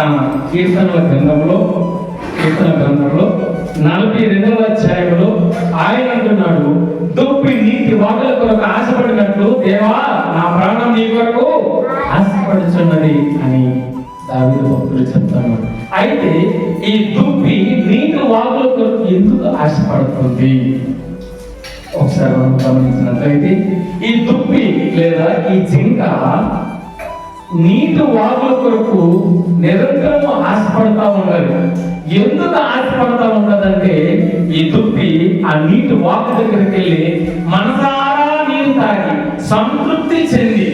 తన కీర్తనల గ్రంథంలో కీర్తన గ్రంథంలో నలభై రెండవ అధ్యాయంలో ఆయన అంటున్నాడు దొప్పి నీటి వాకుల కొరకు ఆశపడినట్లు దేవా నా ప్రాణం నీ కొరకు ఆశపడుచున్నది అని దావిద భక్తుడు చెప్తాను అయితే ఈ దుప్పి నీటి వాగుల కొరకు ఎందుకు ఆశపడుతుంది? ఒకసారి మనం గమనించినట్లయితే ఈ దుప్పి లేదా ఈ జింక నీటి వాగుల కొరకు నిరంతరం ఆశపడతా ఉండాలి. ఎందుకు ఆశపడతా ఉండదంటే ఈ దుప్పి ఆ నీటి వాగు దగ్గరికి వెళ్ళి మనసారా నీరు తాగి సంతృప్తి చెంది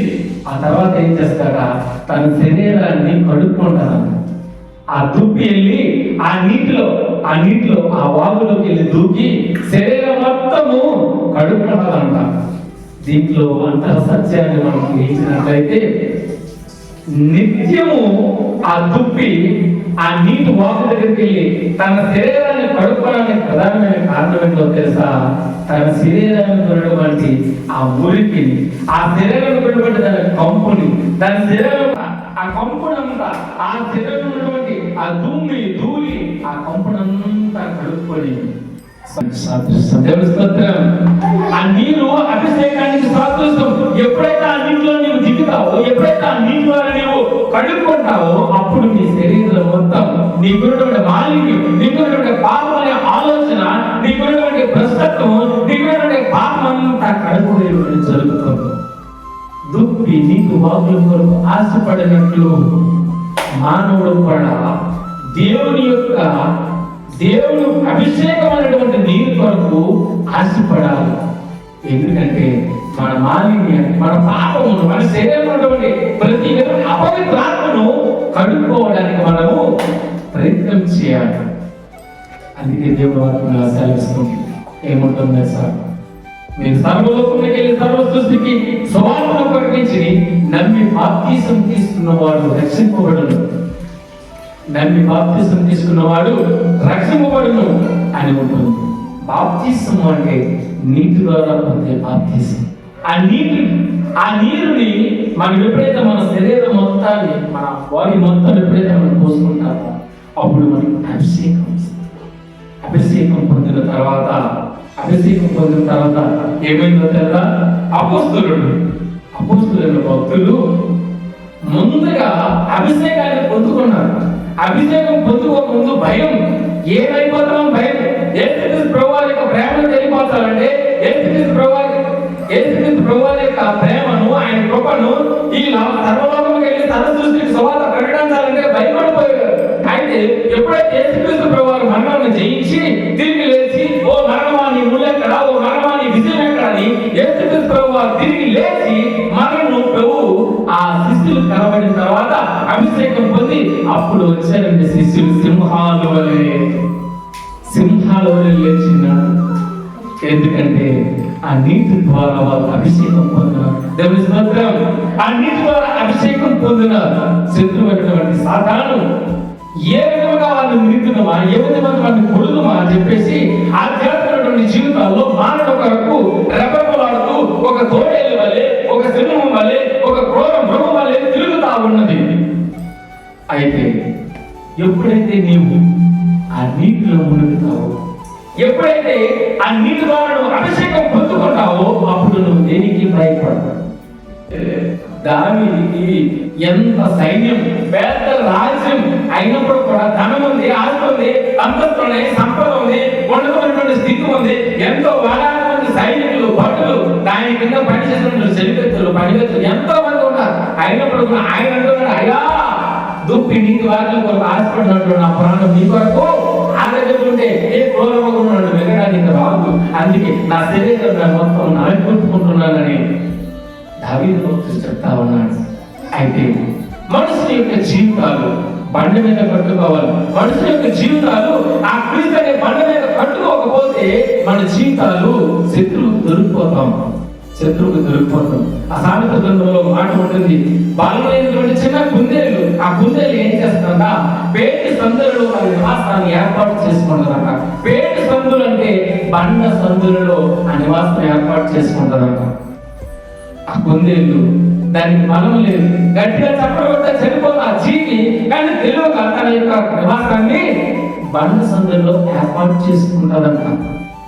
ఆ తర్వాత ఏం చేస్తాడా? తన శరీరాన్ని కడుక్కుంటాడు. ఆ దుప్పి వెళ్ళి ఆ నీటిలో ఆ నీటిలో ఆ వాగులోకి వెళ్ళి దూకి శరీరం మొత్తము కడుక్కుంటాడంట దీంట్లో అంతర సత్యాన్ని మనం గ్రహించినట్లయితే నిత్యము ఆ దుప్పి ఆ నీటి వాకు దగ్గరికి వెళ్ళి తన శరీరాన్ని కడుక్కోవడానికి ప్రధానమైన కారణం ఏంటో తెలుసా తన శరీరానికి ఉన్నటువంటి ఆ మురికిని ఆ శరీరంలో ఉన్నటువంటి తన కంపుని దాని శరీరం ఆ కంపునంతా ఆ శరీరం ఉన్నటువంటి ఆ దుమ్మి ధూళి ఆ కంపునంతా కడుక్కొని దేవుని స్తోత్రం. ఆ నీరు అభిషేకం కడుక్కుంటావో అప్పుడు నీ శరీరం మొత్తం నీకున్నటువంటి మాలిన్యం నీకున్నటువంటి పాపం ఆలోచన నీకున్నటువంటి భ్రష్టత్వం నీకున్నటువంటి పాపం అంతా కడుక్కునేటువంటి జరుగుతుంది. దుప్పి నీకు వాకుల కొరకు ఆశపడినట్లు మానవుడు కూడా దేవుని యొక్క దేవుడు అభిషేకమైనటువంటి నీరు కొరకు ఆశపడాలి. ఎందుకంటే మన మాలిన్యాన్ని మన పాపమును మన శరీరంలోని ప్రతి అపవిత్రాత్మను కడుక్కోవడానికి మనము ప్రయత్నం చేయాలి. అందుకే దేవుడు వాక్యం సెలవిస్తుంది. ఏముంటుంది సార్? మీరు సర్వలోకంలోకి వెళ్ళి సర్వ సృష్టికి స్వార్థను ప్రకటించి నమ్మి బాప్తీసం తీసుకున్న వాడు రక్షింపబడును. నమ్మి బాప్తీసం తీసుకున్నవాడు రక్షింపబడును అని ఉంటుంది. బాప్తీసం అంటే నీటి ద్వారా పొందే బాప్తీసం. ఆ నీటి ఆ నీరుని మనం ఎప్పుడైతే మన శరీరం మొత్తాన్ని మన బాడీ మొత్తం ఎప్పుడైతే మనం పోసుకుంటామో. అప్పుడు మనకి అభిషేకం అభిషేకం పొందిన తర్వాత అభిషేకం పొందిన తర్వాత ఏమైందో తెలుసా? అపోస్తులుడు. అపోస్తులైన భక్తులు ముందుగా అభిషేకాన్ని పొందుకున్నారు. అభిషేకం పొందుకోక ముందు భయం ఏమైనా ఏసుక్రీస్తు యొక్క ప్రేమను ఆయన కృపను ఇలా సర్వలోకం వెళ్ళి తన సృష్టికి సువాత ప్రకటించాలంటే భయపడిపోయారు. అయితే ఎప్పుడైతే యేసుక్రీస్తు ప్రభువారు మరణాన్ని జయించి తిరిగి లేచి ఓ మరణమా నీ ముళ్ళెక్కడ? ఓ మరణమా నీ విజయం ఎక్కడ? అని యేసుక్రీస్తు ప్రభువారు తిరిగి లేచి మరణం ప్రభు ఆ శిష్యులు కనబడిన తర్వాత అభిషేకం పొంది అప్పుడు వచ్చారండి శిష్యులు సింహాల వలె సింహాల వలె లేచినాడు ఎందుకంటే ఆ నీటి ద్వారా వాళ్ళు అభిషేకం పొందినారు. దేవుని స్తోత్రం ఆ నీటి ద్వారా అభిషేకం పొందినారు. శత్రువైనటువంటి సాధారణం ఏ విధంగా వాళ్ళని నిండుదమా ఏ విధంగా వాళ్ళని కొడుదమా అని చెప్పేసి ఆధ్యాత్మికటువంటి జీవితాల్లో మానవ కొరకు రెపరెపలాడుతూ ఒక తోడేలు వలె ఒక సింహం వలె ఒక క్రోర మృగం వలె తిరుగుతా ఉన్నది. అయితే ఎప్పుడైతే నీవు ఆ నీటిలో మునుగుతావో ఎప్పుడైతే ఆ నీటి ద్వారా నువ్వు అభిషేకం దానికి ఎంత సైన్యం పెద్ద రాజ్యం అయినప్పుడు కూడా ధనం ఉంది ఆస్తి ఉంది అంతస్తు ఉన్నాయి సంపద ఉంది ఉన్నతమైనటువంటి స్థితి ఉంది. ఎంతో వేలాది సైనికులు భటులు దాని కింద పనిచేస్తున్న చెలిపెత్తులు పనివెత్తులు ఎంతో మంది ఉన్నారు. అయినప్పుడు కూడా ఆయన అంటున్నాడు అయ్యా దుప్పి నీకు వారిని కొరకు ఆశపడినట్టు నా ప్రాణం నీ కొరకు. ఆదరించుకుంటే ఏ క్రూరమగున్నాడు వెళ్ళడానికి రాదు అందుకే నా శరీరం నా మొత్తం నలగొట్టుకుంటున్నానని దావీదు భక్తులు చెప్తా ఉన్నాడు అయితే మనుషుల యొక్క జీవితాలు బండ మీద కట్టుకోవాలి. మనుషుల యొక్క జీవితాలు ఆ క్రీస్తు అనే బండ మీద కట్టుకోకపోతే మన జీవితాలు శత్రువు దొరికిపోతాం. శత్రువుకు దొరికిపోతాం. ఆ సామెత గ్రంథంలో మాట ఉంటుంది. బాలమైనటువంటి చిన్న కుందేలు ఆ కుందేలు ఏం చేస్తుందంట? పేటి సందులలో వారి నివాసాన్ని ఏర్పాటు చేసుకుంటుందంట. పేటి సందులు అంటే బండ సందులలో ఆ నివాసం ఏర్పాటు చేసుకుంటుందంట. ఆ కుందేళ్ళు దానికి బలం లేదు. గట్టిగా చప్పడగొట్ట చనిపోతుంది ఆ జీవి కానీ తెలియక నివాసాన్ని బండ సందులో ఏర్పాటు చేసుకుంటారంట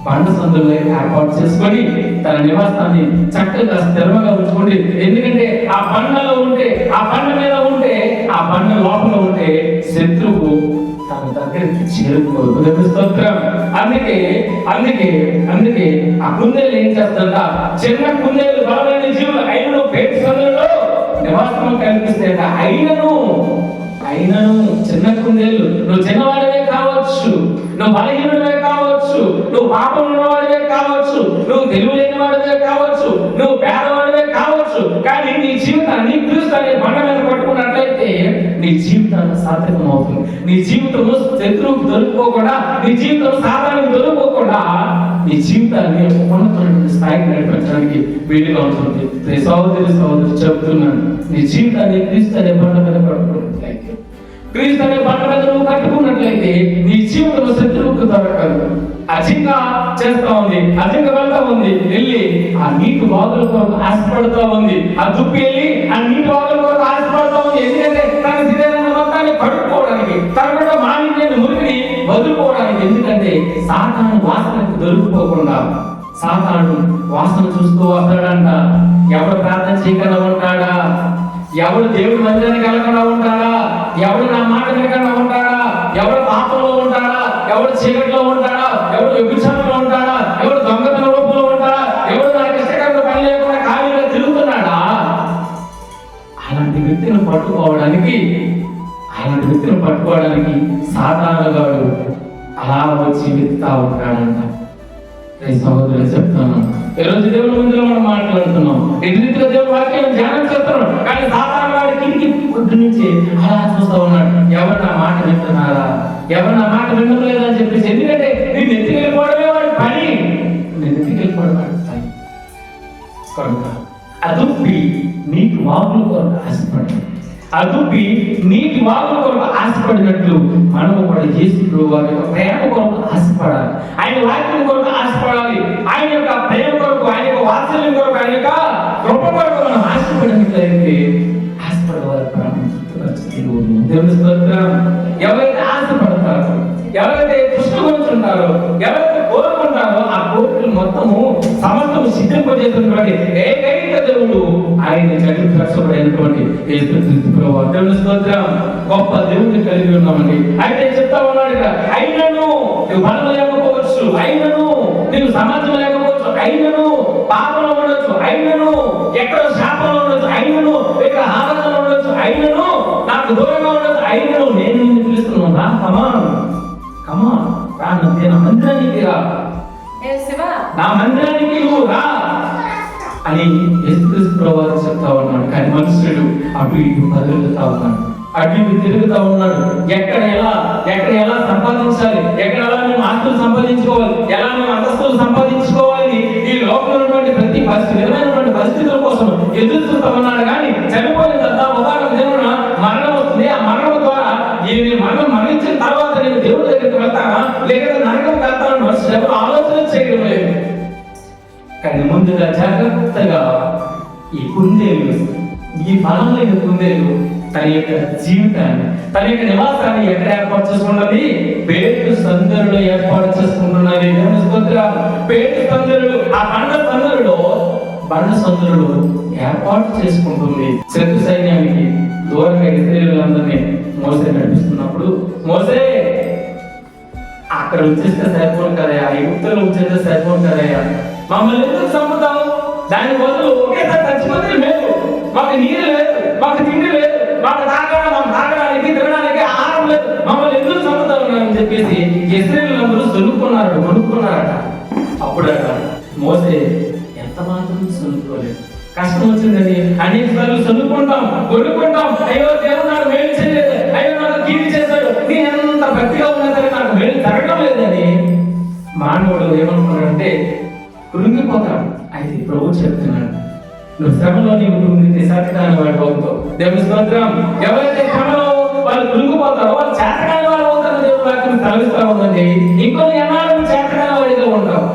బండ సందులో ఏర్పాటు చేసుకొని తన నివాసాన్ని చక్కగా స్థిరంగా ఉంచుకోండి. ఎందుకంటే ఆ బండలో ఉంటే ఆ బండ మీద ఉంటే ఆ బండ లోపల ఉంటే శత్రువు తన దగ్గరికి చేరుకోదు. స్తోత్రం. అందుకే అందుకే అందుకే ఆ కుందేలు ఏం చేస్తుందంట? చిన్న కుందేలు బలమైన జీవులు అయినను పేరు సందులో నివాసం కల్పిస్తే అయినను అయినను చిన్న కుందేలు. నువ్వు చిన్నవాడివే కావచ్చు. నువ్వు బలహీనుడివే కావచ్చు. నువ్వు పాపం ఉన్నవాడివే కావచ్చు. నువ్వు తెలివి లేని వాడివే కావచ్చు. నువ్వు పేదవాడివే కావచ్చు. కానీ నీ జీవితాన్ని క్రీస్తు అనే బండ నీ జీవితాన్ని సార్థకం అవుతుంది నీ జీవితంలో శత్రువుకు దొరికిపోకుండా నీ జీవితం సాధారణకు దొరికిపోకుండా నీ జీవితాన్ని ఒక ఉన్నతమైనటువంటి స్థాయికి నడిపించడానికి వీలుగా ఉంటుంది. ప్రియ సహోదరి సహోదరు చెబుతున్నాను నీ జీవితాన్ని క్రీస్తు అనే బండ మీద పట్టుకున్నట్లయితే క్రీస్తు అనే బండ మీద నువ్వు కట్టుకున్నట్లయితే నీ జీవితంలో శత్రువుకు దొరకదు. అజింక చేస్తా ఉంది అజింక వెళ్తా ఉంది. వెళ్ళి ఆ నీటి వాగుల కొరకు ఆశపడుతూ ఉంది. ఆ దుప్పి వెళ్ళి ఆ నీటి వాగుల కొరకు ఆశపడుతూ ఉంది. ఎందుకంటే తన శరీరాన్ని మొత్తాన్ని కడుక్కోవడానికి తన కూడా మురికిని వదులుకోవడానికి ఎందుకంటే సాతాను వాసనకు దొరికిపోకుండా సాతాను వాసన చూస్తూ వస్తాడంట. ఎవడు ప్రార్థన చేయకుండా ఉంటాడా ఎవడు దేవుడి మందిరానికి వెళ్ళకుండా ఉంటాడా? ఎవడు నా మాట వినకుండా ఉంటాడా? ఎవడు పాపంలో ఉంటాడా? ఎవడు చీకట్లో ఉంటాడా? ఎవడు వ్యభిచారంలో ఉంటాడా? ఎవడు దొంగతన రూపంలో ఉంటాడా? ఎవడు తన ఇష్టకరంగా పని లేకుండా ఖాళీగా తిరుగుతున్నాడా? అలాంటి వ్యక్తిని పట్టుకోవడానికి అలాంటి వ్యక్తిని పట్టుకోవడానికి సాధారణగాడు అలా వచ్చి వెతుతా ఉంటాడంట. సహోదరులు చెప్తాను. ఈరోజు రోజు దేవుని ముందులో మనం మాట్లాడుతున్నాం. ఎటు రీతిలో వాక్యం ధ్యానం చేస్తున్నాం. కానీ సాధారణ వాడి కిటికీ పొద్దు నుంచి అలా చూస్తూ ఉన్నాడు. ఎవరు నా మాట వింటున్నారా? ఎవరు నా మాట వినలేదని చెప్పేసి ఎందుకంటే నేను ఎత్తికి వెళ్ళిపోవడమే వాడి పని. నేను ఎత్తుకెళ్ళిపోవడం వాడి పని. కనుక అదుప్పి నీటి వాగుల కొరకు ఆశపడి అదుపి నీటి వాగుల కొరకు ఆశపడినట్లు మనము కూడా చేసి ప్రభు వారి యొక్క ప్రేమ కొరకు ఆశపడాలి. ఆయన వాక్యం కొరకు ఆశపడాలి. ఆయన యొక్క కలిగి రక్షపడైనటువంటి దేవుని స్తోత్రం. గొప్ప దేవుడిని కలిగి ఉన్నామండి. అయితే చెప్తా ఉన్నాడు ఇక్కడ? అయినను నువ్వు బలం లేకపోవచ్చు. అయినను నీకు సమాజం లేకపోవచ్చు. అయినను పాపంలో ఉండొచ్చు. అయినను ఎక్కడ శాపంలో ఉండొచ్చు. అయినను ఇక్కడ ఆనందంలో ఉండొచ్చు. అయినను నాకు దూరంగా ఉండొచ్చు. అయినను నేను నిన్ను పిలుస్తున్నాను. రా కమాన్ కమాన్ రా నా నా మందిరానికి రా. నా మందిరానికి నువ్వు రా. అని యేసుక్రీస్తు ప్రభువారు చెప్తా ఉన్నాడు. కానీ మనుషుడు అటు ఇటు కదులుతా ఉన్నాడు అటు ఇటు తిరుగుతా ఉన్నాడు. ఎక్కడ ఎలా ఎక్కడ ఎలా సంపాదించాలి? ఎక్కడ ఎలా మేము ఆస్తులు సంపాదించుకోవాలి? ఎలా మేము అంతస్తులు సంపాదించుకోవాలి? ఈ లోపల ఉన్నటువంటి ప్రతి పరిస్థితి విధమైనటువంటి పరిస్థితుల కోసం ఎదురు చూస్తా ముందుగా జాగ్రత్తగా ఈ కుందేలు ఈ బలం లేని కుందేలు తన యొక్క జీవితాన్ని తన యొక్క నివాసాన్ని ఎక్కడ ఏర్పాటు చేసుకున్నది పేరు సందరుడు ఏర్పాటు చేసుకుంటున్నది పేరు స్తోత్రం. సందరులు ఆ బండ సందరులో బండ సందరులు ఏర్పాటు చేసుకుంటుంది శత్రు సైన్యానికి దూరంగా ఇస్రాయేలులందరినీ మోసే నడిపిస్తున్నప్పుడు మోసే అక్కడ ఉంచేస్తే సరిపోను కదయా ఈ ఉత్తరం ఉంచేస్తే సరిపోను కదయా మమ్మల్ని ఎందుకు చంపుతాము దాని బదులు ఒకేసారి చచ్చిపోతే మేలు మాకు నీరు లేదు మాకు తిండి లేదు మాకు తాగడం తాగడానికి తినడానికి ఆహారం లేదు. మమ్మల్ని ఎందుకు చంపుతాము అని చెప్పేసి ఇస్రాయేలందరూ సొలుక్కున్నారు కొనుక్కున్నారట అప్పుడట మోసే ఎంత మాత్రం సొలుక్కోలేదు కష్టం వచ్చిందని అనేక సార్లు చదువుకుంటాం కొనుక్కుంటాం అయ్యో దేవుడు నాకు మేలు చేయలేదు. అయ్యో నాకు కీడు చేశాడు. నేను ఎంత భక్తిగా ఉన్నా సరే నాకు మేలు జరగడం లేదని మానవుడు ఏమనుకున్నాడంటే కృంగిపోతాడు అయితే ప్రభు చెప్తున్నాడు నువ్వు శ్రమలో నీవు కృంగితే సత్యకాని వాడు అవుతావు. దేవుని స్తోత్రం ఎవరైతే శ్రమలో వాళ్ళు కృంగిపోతారో వాళ్ళు చేతకాని వాళ్ళు అవుతారు దేవుడు వాక్యం తలవిస్తా ఉందండి. ఇంకొన్ని ఎన్నాళ్ళు నువ్వు చేతకాని వాడిగా ఉంటావు?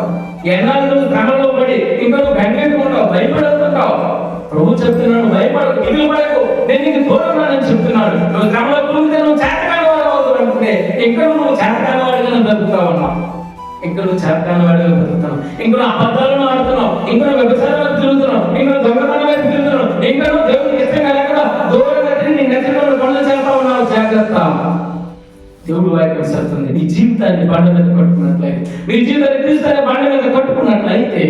ఎన్నాళ్ళు నువ్వు శ్రమలో పడి ఇంకా నువ్వు బెంగెట్టుకుంటావు భయపడుతుంటావు ప్రభు చెప్తున్నాడు భయపడకు దిగులు పడకు నేను నీకు దూరం అని చెప్తున్నాడు. నువ్వు శ్రమలో కృంగితే నువ్వు చేతకాని వాడు అవుతావు అనుకుంటే ఇంకా నువ్వు చేతకాని వాడిగా బ్రతుకుతా ఉన్నావు ఇంకా నువ్వు చేతకాని వాడిగా బ్రతుకుతున్నావు ఇంకా నువ్వు అబద్ధాలను ఆడుతున్నావు ఇంకా నువ్వు వ్యవసాయంలో తిరుగుతున్నావు ఇంకా నువ్వు దొంగతనం వైపు తిరుగుతున్నావు ఇంకా నువ్వు దేవునికి ఇష్టంగా లేకుండా దూరం కట్టి నీ నచ్చిన పనులు చేస్తా ఉన్నావు జాగ్రత్త. దేవుడు వాక్యం చెప్తుంది నీ జీవితాన్ని బండ మీద కట్టుకున్నట్లయితే నీ జీవితాన్ని క్రీస్తుని బండ మీద కట్టుకున్నట్లయితే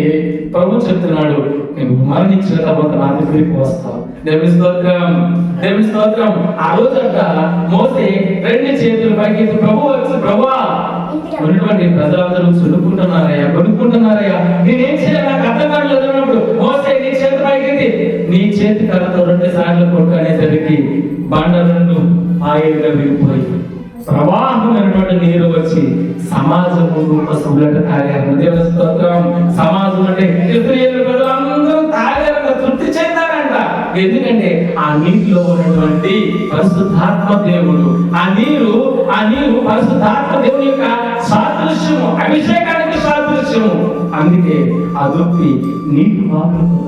ప్రభు చెప్తున్నాడు నువ్వు మరణించిన తర్వాత నా దగ్గరికి వస్తావు దేవుని స్తోత్రం. దేవుని స్తోత్రం. ఆ రోజంట మోసే రెండు చేతులు పైకి ప్రభు వచ్చి ప్రభు ఉన్నటువంటి ప్రజలందరూ చుడుకుంటున్నారయ్యా కొనుక్కుంటున్నారయ్యా నేనేం చేయాలి? నాకు అర్థం కావట్లేదు అన్నప్పుడు మోసే నీ చేతి పైకి నీ చేతి కర్రతో రెండు సార్లు కొట్టు అనేసరికి బండ రెండు ఆయులుగా విడిపోయి ప్రవాహమైనటువంటి నీరు వచ్చి సమాజం రూప పశువులకు తాగారు దేవుని స్తోత్రం. సమాజం అంటే ఇస్రాయేలు ప్రజలందరూ తాగారంట తృప్తి చెందారంట. ఎందుకంటే ఆ నీటిలో ఉన్నటువంటి పరిశుద్ధాత్మ దేవుడు ఆ నీరు ఆ నీరు పరిశుద్ధాత్మ దేవుని యొక్క సాదృశ్యము అభిషేకానికి సాదృశ్యము అందుకే ఆ దుప్పి నీటి వాకులకు